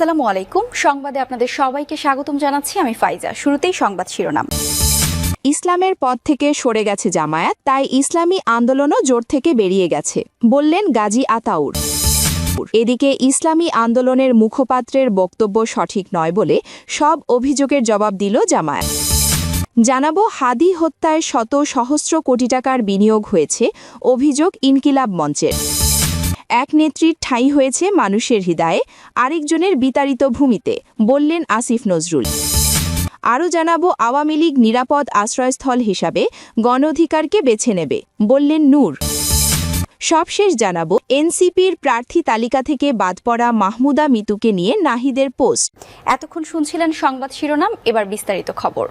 আসসালামু আলাইকুম। সংবাদে আপনাদের সবাইকে স্বাগতম জানাচ্ছি আমি ফাইজা। শুরুতেই সংবাদ শিরোনাম। ইসলামের পথ থেকে সরে গেছে জামায়াত, তাই ইসলামী আন্দোলনও জোর থেকে বেরিয়ে গেছে, বললেন গাজী আতাউর। এদিকে ইসলামী আন্দোলনের মুখপাত্রের বক্তব্য সঠিক নয় বলে সব অভিযোগের জবাব দিল জামায়াত। জানাব, হাদি হত্যায় শত সহস্র কোটি টাকার বিনিয়োগ হয়েছে, অভিযোগ ইনকিলাব মঞ্চের। এক নেত্রীর ঠাঁই হয়েছে মানুষের হৃদয়ে আরেকজনের বিতাড়িত ভূমিতে বললেন আসিফ নজরুল। আরও জানাব আওয়ামী লীগ নিরাপদ আশ্রয়স্থল হিসাবে গণঅধিকারকে বেছে নেবে বললেন নূর। সবশেষ জানাব এনসিপির প্রার্থী তালিকা থেকে বাদ পড়া মাহমুদা মিতুকে নিয়ে নাহিদের পোস্ট। এতক্ষণ শুনছিলেন সংবাদ শিরোনাম এবার বিস্তারিত খবর।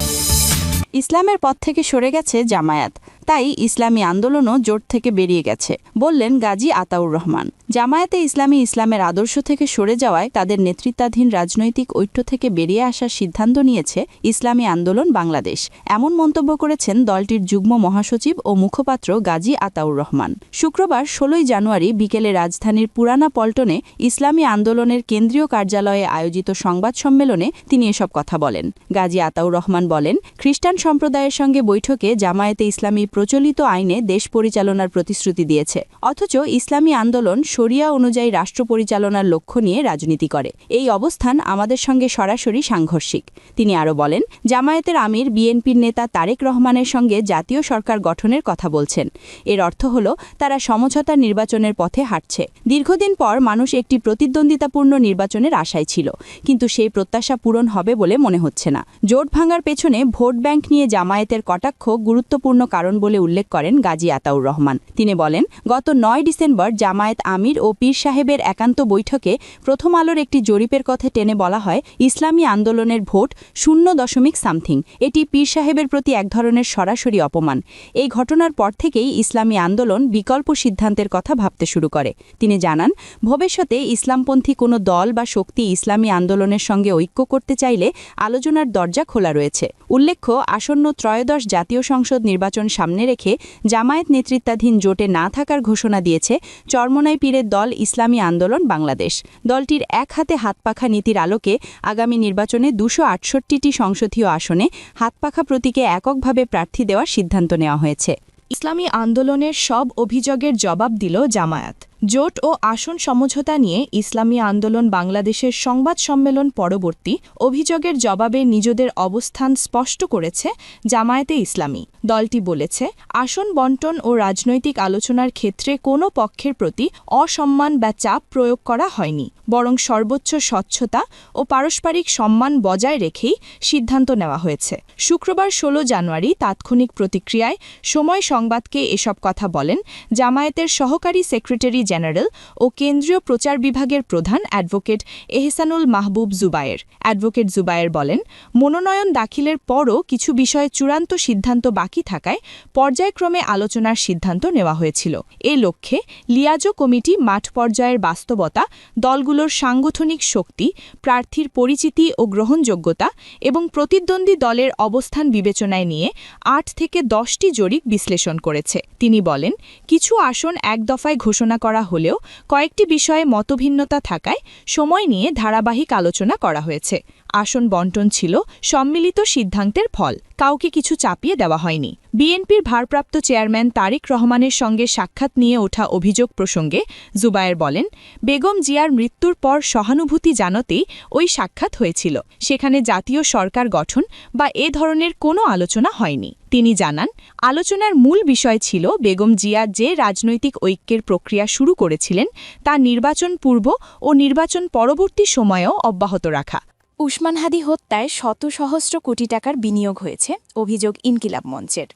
ইসলামের পথ থেকে সরে গেছে জামায়াত। তাই ইসলামী আন্দোলনও জোট থেকে বেরিয়ে গেছে, বললেন গাজী আতাউর রহমান। জামায়াতে ইসলামী ইসলামের আদর্শ থেকে সরে যাওয়ায় তাদের নেতৃত্বাধীন রাজনৈতিক ঐক্য থেকে বেরিয়ে আসার সিদ্ধান্ত নিয়েছে ইসলামী আন্দোলন বাংলাদেশ। এমন মন্তব্য করেছেন দলটির যুগ্ম মহাসচিব ও মুখপাত্র গাজী আতাউর রহমান। শুক্রবার ষোলোই জানুয়ারি বিকেলে রাজধানীর পুরানা পল্টনে ইসলামী আন্দোলনের কেন্দ্রীয় কার্যালয়ে আয়োজিত সংবাদ সম্মেলনে তিনি এসব কথা বলেন। গাজী আতাউর রহমান বলেন, খ্রিস্টান সম্প্রদায়ের সঙ্গে বৈঠকে জামায়াতে ইসলামী প্রচলিত আইনে দেশ পরিচালনার প্রতিশ্রুতি দিয়েছে। অথচ ইসলামী আন্দোলন শরিয়া অনুযায়ী রাষ্ট্র পরিচালনার লক্ষ্য নিয়ে রাজনীতি করে। এই অবস্থান আমাদের সঙ্গে সরাসরি সাংঘর্ষিক। তিনি আরও বলেন, জামায়াতের আমির বিএনপির নেতা তারেক রহমানের সঙ্গে জাতীয় সরকার গঠনের কথা বলছেন। এর অর্থ হল, তারা সমঝোতা নির্বাচনের পথে হাঁটছে। দীর্ঘদিন পর মানুষ একটি প্রতিদ্বন্দ্বিতাপূর্ণ নির্বাচনের আশায় ছিল। কিন্তু সেই প্রত্যাশা পূরণ হবে বলে মনে হচ্ছে না। জোট ভাঙার পেছনে ভোট ব্যাংক নিয়ে জামায়াতের কটাক্ষ গুরুত্বপূর্ণ কারণ বলে উল্লেখ করেন গাজী আতাউর রহমান। তিনি বলেন, গত নয় ডিসেম্বর জামায়াত আমির ও পীর সাহেবের একান্ত বৈঠকে প্রথম আলোর একটি জরিপের কথা টেনে বলা হয়, ইসলামী আন্দোলনের ভোট শূন্য দশমিক সামথিং। এটি পীর সাহেবের প্রতি এক ধরনের সরাসরি অপমান। এই ঘটনার পর থেকেই ইসলামী আন্দোলন বিকল্প সিদ্ধান্তের কথা ভাবতে শুরু করে। তিনি জানান, ভবিষ্যতে ইসলামপন্থী কোনো দল বা শক্তি ইসলামী আন্দোলনের সঙ্গে ঐক্য করতে চাইলে আলোচনার দরজা খোলা রয়েছে। উল্লেখ্য, আসন্ন ত্রয়োদশ জাতীয় সংসদ নির্বাচন সামনে রেখে জামায়াত নেতৃত্বাধীন জোটে না থাকার ঘোষণা দিয়েছে চরমনাই পীরের দল ইসলামী আন্দোলন বাংলাদেশ। দলটির এক হাতে হাতপাখা নীতির আলোকে আগামী নির্বাচনে দুশো আটষট্টিটি সংসদীয় আসনে হাতপাখা প্রতীকে এককভাবে প্রার্থী দেওয়ার সিদ্ধান্ত নেওয়া হয়েছে। ইসলামী আন্দোলনের সব অভিযোগের জবাব দিল জামায়াত। জোট ও আসন সমঝোতা নিয়ে ইসলামী আন্দোলন বাংলাদেশের সংবাদ সম্মেলন পরবর্তী অভিযোগের জবাবে নিজেদের অবস্থান স্পষ্ট করেছে জামায়াতে ইসলামী। দলটি বলেছে, আসন বন্টন ও রাজনৈতিক আলোচনার ক্ষেত্রে কোনো পক্ষের প্রতি অসম্মান বা চাপ প্রয়োগ করা হয়নি, বরং সর্বোচ্চ স্বচ্ছতা ও পারস্পরিক সম্মান বজায় রেখেই সিদ্ধান্ত নেওয়া হয়েছে। শুক্রবার ১৬ জানুয়ারি তাৎক্ষণিক প্রতিক্রিয়ায় সময় সংবাদকে এসব কথা বলেন জামায়াতের সহকারী সেক্রেটারি জেনারেল ও কেন্দ্রীয় প্রচার বিভাগের প্রধান অ্যাডভোকেট এহসানুল মাহবুব জুবায়ের। অ্যাডভোকেট জুবায়ের বলেন, মনোনয়ন দাখিলের পরও কিছু বিষয়ে চূড়ান্ত সিদ্ধান্ত বাকি থাকায় পর্যায়ক্রমে আলোচনার সিদ্ধান্ত নেওয়া হয়েছিল। এ লক্ষ্যে লিয়াজো কমিটি মাঠ পর্যায়ের বাস্তবতা, দলগুলোর সাংগঠনিক শক্তি, প্রার্থীর পরিচিতি ও গ্রহণযোগ্যতা এবং প্রতিদ্বন্দ্বী দলের অবস্থান বিবেচনায় নিয়ে আট থেকে দশটি জরিপ বিশ্লেষণ করেছে। তিনি বলেন, কিছু আসন এক দফায় ঘোষণা করা হলেও কয়েকটি বিষয়ে মতভিন্নতা থাকায় সময় নিয়ে ধারাবাহিক আলোচনা করা হয়েছে। আসন বন্টন ছিল সম্মিলিত সিদ্ধান্তের ফল। কাউকে কিছু চাপিয়ে দেওয়া হয়নি। বিএনপির ভারপ্রাপ্ত চেয়ারম্যান তারিক রহমানের সঙ্গে সাক্ষাৎ নিয়ে ওঠা অভিযোগ প্রসঙ্গে জুবায়ের বলেন, বেগম জিয়ার মৃত্যুর পর সহানুভূতি জানাতেই ওই সাক্ষাৎ হয়েছিল। সেখানে জাতীয় সরকার গঠন বা এ ধরনের কোনো আলোচনা হয়নি। তিনি জানান, আলোচনার মূল বিষয় ছিল বেগম জিয়া যে রাজনৈতিক ঐক্যের প্রক্রিয়া শুরু করেছিলেন, তা নির্বাচন পূর্ব ও নির্বাচন পরবর্তী সময়েও অব্যাহত রাখা। উসমান হাদি হত্যায় শত সহস্র কোটি টাকার বিনিয়োগ হয়েছে অভিযোগ ইনকিলাব মঞ্চের।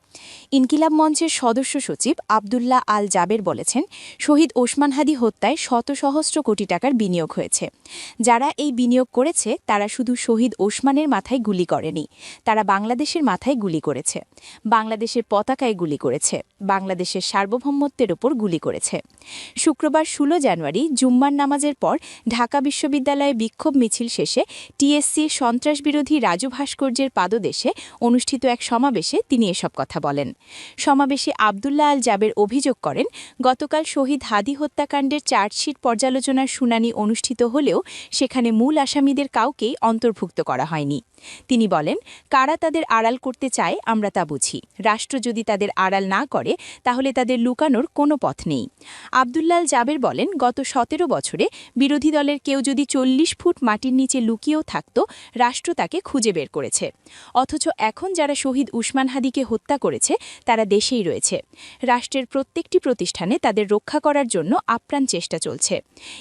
ইনকিলাব মঞ্চের সদস্য সচিব আবদুল্লাহ আল জাবের বলেছেন, শহীদ ওসমান হাদি হত্যায় শত সহস্র কোটি টাকার বিনিয়োগ হয়েছে। যারা এই বিনিয়োগ করেছে, তারা শুধু শহীদ ওসমানের মাথায় গুলি করেনি, তারা বাংলাদেশের মাথায় গুলি করেছে। বাংলাদেশের পতাকায় গুলি করেছে, বাংলাদেশের সার্বভৌমত্বের ওপর গুলি করেছে। শুক্রবার ষোলো জানুয়ারি জুম্মার নামাজের পর ঢাকা বিশ্ববিদ্যালয়ে বিক্ষোভ মিছিল শেষে টিএসসি সন্ত্রাসবিরোধী রাজু ভাস্কর্যের পাদদেশে অনুষ্ঠিত এক সমাবেশে তিনি এসব কথা বলেন। সমাবেশে আবদুল্লাহ আল জাবের অভিযোগ করেন, গতকাল শহীদ হাদি হত্যাকাণ্ডের চার্জশিট পর্যালোচনার শুনানি অনুষ্ঠিত হলেও সেখানে মূল আসামিদের কাউকেই অন্তর্ভুক্ত করা হয়নি। তিনি বলেন, কারা তাদের আড়াল করতে চায় আমরা তা বুঝি। রাষ্ট্র যদি তাদের আড়াল না করে, তাহলে তাদের লুকানোর কোনো পথ নেই। আবদুল্লাল জাবের বলেন, গত সতেরো বছরে বিরোধী দলের কেউ যদি চল্লিশ ফুট মাটির নিচে লুকিয়েও থাকত, রাষ্ট্র তাকে খুঁজে বের করেছে। অথচ এখন যারা শহীদ উসমান হাদিকে হত্যা করেছে, তারা দেশেই রয়েছে। রাষ্ট্রের প্রত্যেকটি প্রতিষ্ঠানে তাদের রক্ষা করার জন্য আপ্রাণ চেষ্টা চলছে।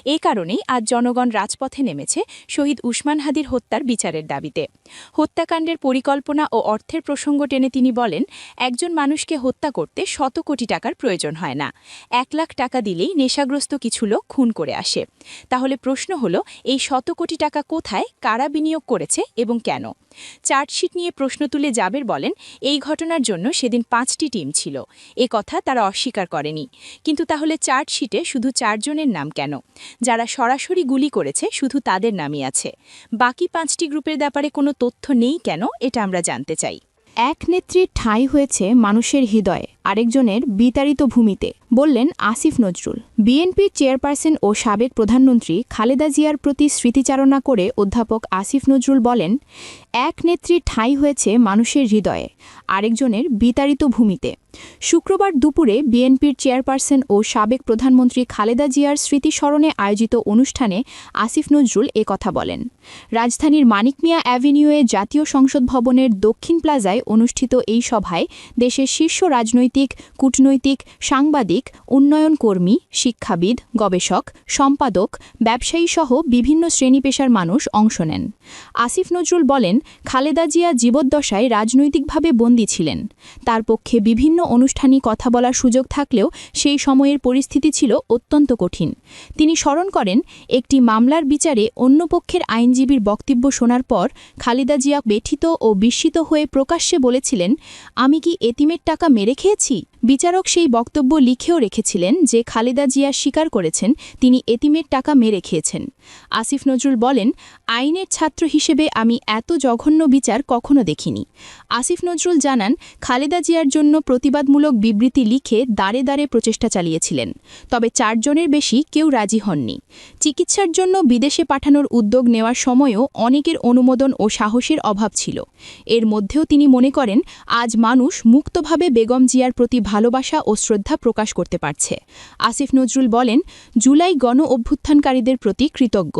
এ কারণেই আজ জনগণ রাজপথে নেমেছে শহীদ উসমান হাদির হত্যার বিচারের দাবিতে। হত্যাকাণ্ডের পরিকল্পনা ও অর্থের প্রসঙ্গ টেনে তিনি বলেন, একজন মানুষকে হত্যা করতে শত কোটি টাকার প্রয়োজন হয় না। এক লাখ টাকা দিলেই নেশাগ্রস্ত কিছু লোক খুন করে আসে। তাহলে প্রশ্ন হলো, এই শত কোটি টাকা কোথায়, কারা বিনিয়োগ করেছে এবং কেন? চার্জশিট নিয়ে প্রশ্ন তুলে জাবের বলেন, এই ঘটনার জন্য সেদিন পাঁচটি টিম ছিল। এ কথা তারা অস্বীকার করেনি। কিন্তু তাহলে চার্জশিটে শুধু চারজনের নাম কেন? যারা সরাসরি গুলি করেছে, শুধু তাদের নামই আছে। বাকি পাঁচটি গ্রুপের ব্যাপারে কোনো তথ্য নেই কেন, এটা আমরা জানতে চাই। এক নেত্রীর ঠাঁই হয়েছে মানুষের হৃদয়ে। আরেকজনের বিতাড়িত ভূমিতে, বললেন আসিফ নজরুল। বিএনপির চেয়ারপারসন ও সাবেক প্রধানমন্ত্রী খালেদা জিয়ার প্রতি স্মৃতিচারণা করে অধ্যাপক আসিফ নজরুল বলেন, এক নেত্রীর ঠাঁই হয়েছে মানুষের হৃদয়ে, আরেকজনের বিতাড়িত ভূমিতে। শুক্রবার দুপুরে বিএনপির চেয়ারপারসন ও সাবেক প্রধানমন্ত্রী খালেদা জিয়ার স্মৃতিস্মরণে আয়োজিত অনুষ্ঠানে আসিফ নজরুল এ কথা বলেন। রাজধানীর মানিক মিয়া অ্যাভিনিউয়ে জাতীয় সংসদ ভবনের দক্ষিণ প্লাজায় অনুষ্ঠিত এই সভায় দেশের শীর্ষ রাজনৈতিক কূটনৈতিক, সাংবাদিক উন্নয়ন কর্মী শিক্ষাবিদ, গবেষক, সম্পাদক, ব্যবসায়ীসহ বিভিন্ন শ্রেণি পেশার মানুষ অংশ নেন। আসিফ নজরুল বলেন, খালেদা জিয়া জীবদ্দশায় রাজনৈতিকভাবে বন্দী ছিলেন। তার পক্ষে বিভিন্ন অনুষ্ঠানে কথা বলার সুযোগ থাকলেও সেই সময়ের পরিস্থিতি ছিল অত্যন্ত কঠিন। তিনি স্মরণ করেন, একটি মামলার বিচারে অন্য পক্ষের আইনজীবীর বক্তব্য শোনার পর খালেদা জিয়া ব্যথিত ও বিস্মিত হয়ে প্রকাশ্যে বলেছিলেন, আমি কি এতিমের টাকা মেরে খেয়েছি? 气。বিচারক সেই বক্তব্য লিখেও রেখেছিলেন যে খালেদা জিয়া স্বীকার করেছেন তিনি এতিমের টাকা মেরে খেয়েছেন। আসিফ নজরুল বলেন, আইনের ছাত্র হিসেবে আমি এত জঘন্য বিচার কখনো দেখিনি। আসিফ নজরুল জানান, খালেদা জিয়ার জন্য প্রতিবাদমূলক বিবৃতি লিখে দাঁড়ে দাঁড়ে প্রচেষ্টা চালিয়েছিলেন, তবে চারজনের বেশি কেউ রাজি হননি। চিকিৎসার জন্য বিদেশে পাঠানোর উদ্যোগ নেওয়ার সময়ও অনেকের অনুমোদন ও সাহসের অভাব ছিল। এর মধ্যেও তিনি মনে করেন, আজ মানুষ মুক্তভাবে বেগম জিয়ার প্রতি ভালোবাসা ও শ্রদ্ধা প্রকাশ করতে পারছে। আসিফ নজরুল বলেন জুলাই গণ অভ্যুত্থানকারীদের প্রতি কৃতজ্ঞ।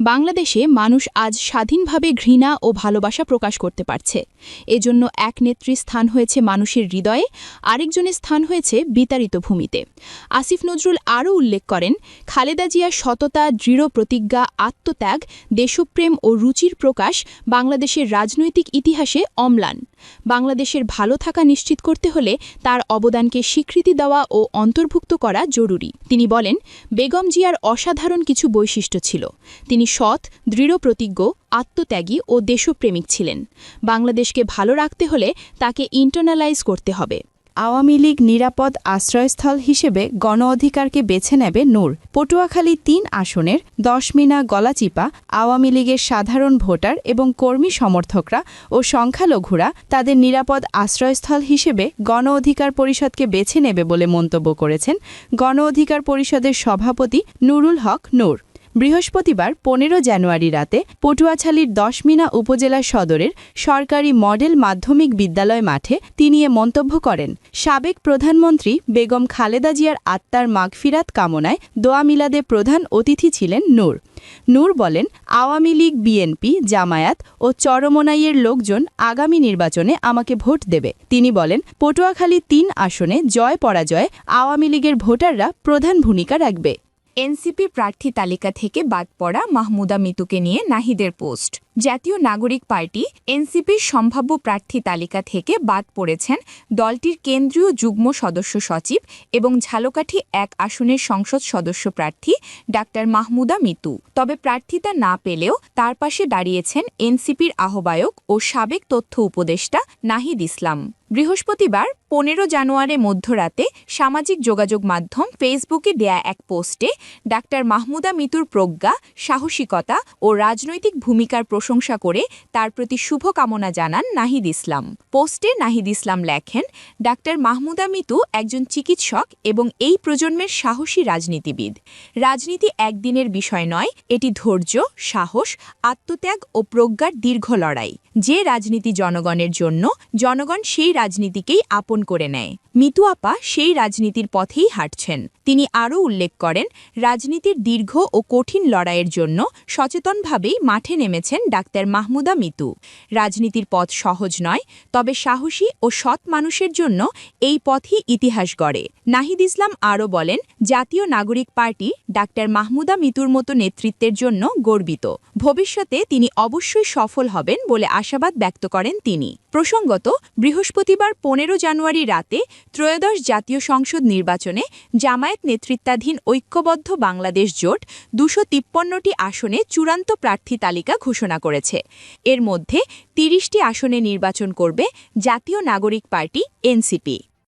বাংলাদেশে মানুষ আজ স্বাধীনভাবে ঘৃণা ও ভালোবাসা প্রকাশ করতে পারছে। এজন্য এক নেত্রী স্থান হয়েছে মানুষের হৃদয়ে, আরেকজনের স্থান হয়েছে বিতাড়িত ভূমিতে। আসিফ নজরুল আরও উল্লেখ করেন, খালেদা জিয়ার সততা, দৃঢ় প্রতিজ্ঞা, আত্মত্যাগ, দেশপ্রেম ও রুচির প্রকাশ বাংলাদেশের রাজনৈতিক ইতিহাসে অম্লান। বাংলাদেশের ভালো থাকা নিশ্চিত করতে হলে তার অবদানকে স্বীকৃতি দেওয়া ও অন্তর্ভুক্ত করা জরুরি। তিনি বলেন, বেগম জিয়ার অসাধারণ কিছু বৈশিষ্ট্য ছিল। তিনি সৎ, দৃঢ় প্রতিজ্ঞ, আত্মত্যাগী ও দেশপ্রেমিক ছিলেন। বাংলাদেশকে ভালো রাখতে হলে তাকে ইন্টারনালাইজ করতে হবে। আওয়ামী লীগ নিরাপদ আশ্রয়স্থল হিসেবে গণ অধিকারকে বেছে নেবে নূর। পটুয়াখালী তিন আসনের দশমিনা গলাচিপা, আওয়ামী লীগের সাধারণ ভোটার এবং কর্মী সমর্থকরা ও সংখ্যালঘুরা তাদের নিরাপদ আশ্রয়স্থল হিসেবে গণ অধিকার পরিষদকে বেছে নেবে বলে মন্তব্য করেছেন গণ অধিকার পরিষদের সভাপতি নুরুল হক নূর। বৃহস্পতিবার, পনেরো জানুয়ারি রাতে পটুয়াছালীর দশমিনা উপজেলা সদরের সরকারি মডেল মাধ্যমিক বিদ্যালয় মাঠে তিনি এ মন্তব্য করেন। সাবেক প্রধানমন্ত্রী বেগম খালেদা জিয়ার আত্মার মাগফিরাত কামনায় দোয়া মিলাদে প্রধান অতিথি ছিলেন নূর। নূর বলেন, আওয়ামী লীগ, বিএনপি, জামায়াত ও চরমোনাইয়ের লোকজন আগামী নির্বাচনে আমাকে ভোট দেবে। তিনি বলেন, পটুয়াখালী তিন আসনে জয় পরাজয়ে আওয়ামী লীগের ভোটাররা প্রধান ভূমিকা রাখবে। এনসিপি প্রার্থী তালিকা থেকে বাদ পড়া মাহমুদা মিতুকে নিয়ে নাহিদের পোস্ট। জাতীয় নাগরিক পার্টি এনসিপির সম্ভাব্য প্রার্থী তালিকা থেকে বাদ পড়েছেন দলটির কেন্দ্রীয় যুগ্ম সদস্য সচিব এবং ঝালকাঠি এক আসনের সংসদ সদস্য প্রার্থী ডাক্তার মাহমুদা মিতু। তবে প্রার্থিতা না পেলেও তার পাশে দাঁড়িয়েছেন এনসিপির আহ্বায়ক ও সাবেক তথ্য উপদেষ্টা নাহিদ ইসলাম। বৃহস্পতিবার পনেরো জানুয়ারি মধ্যরাতে সামাজিক যোগাযোগ মাধ্যম ফেসবুকে দেয়া এক পোস্টে ডাক্তার মাহমুদা মিতুর প্রজ্ঞা, সাহসিকতা ও রাজনৈতিক ভূমিকার প্রশংসা করে তার প্রতি শুভকামনা জানান নাহিদ ইসলাম। পোস্টে নাহিদ ইসলাম লেখেন, ডাক্তার মাহমুদা মিতু একজন চিকিৎসক এবং এই প্রজন্মের সাহসী রাজনীতিবিদ। রাজনীতি একদিনের বিষয় নয়, এটি ধৈর্য, সাহস, আত্মত্যাগ ও প্রজ্ঞার দীর্ঘ লড়াই। যে রাজনীতি জনগণের জন্য, জনগণ সেই রাজনীতিকেই আপন করে নেয়। মিতু আপা সেই রাজনীতির পথেই হাঁটছেন। তিনি আরও উল্লেখ করেন, রাজনীতির দীর্ঘ ও কঠিন লড়াইয়ের জন্য সচেতনভাবেই মাঠে নেমেছেন ডাক্তার মাহমুদা মিতু। রাজনীতির পথ সহজ নয়, তবে সাহসী ও সৎ মানুষের জন্য এই পথই ইতিহাস গড়ে। নাহিদ ইসলাম আরও বলেন, জাতীয় নাগরিক পার্টি ডাক্তার মাহমুদা মিতুর মতো নেতৃত্বের জন্য গর্বিত। ভবিষ্যতে তিনি অবশ্যই সফল হবেন বলে আশাবাদ ব্যক্ত করেন তিনি। প্রসঙ্গত, বৃহস্পতিবার পনেরো জানুয়ারি রাতে ত্রয়োদশ জাতীয় সংসদ নির্বাচনে জামায়াত নেতৃত্বাধীন ঐক্যবদ্ধ বাংলাদেশ জোট দুশো তিপ্পন্নটি আসনে চূড়ান্ত প্রার্থী তালিকা ঘোষণা করেছে। এর মধ্যে তিরিশটি আসনে নির্বাচন করবে জাতীয় নাগরিক পার্টি, এনসিপি।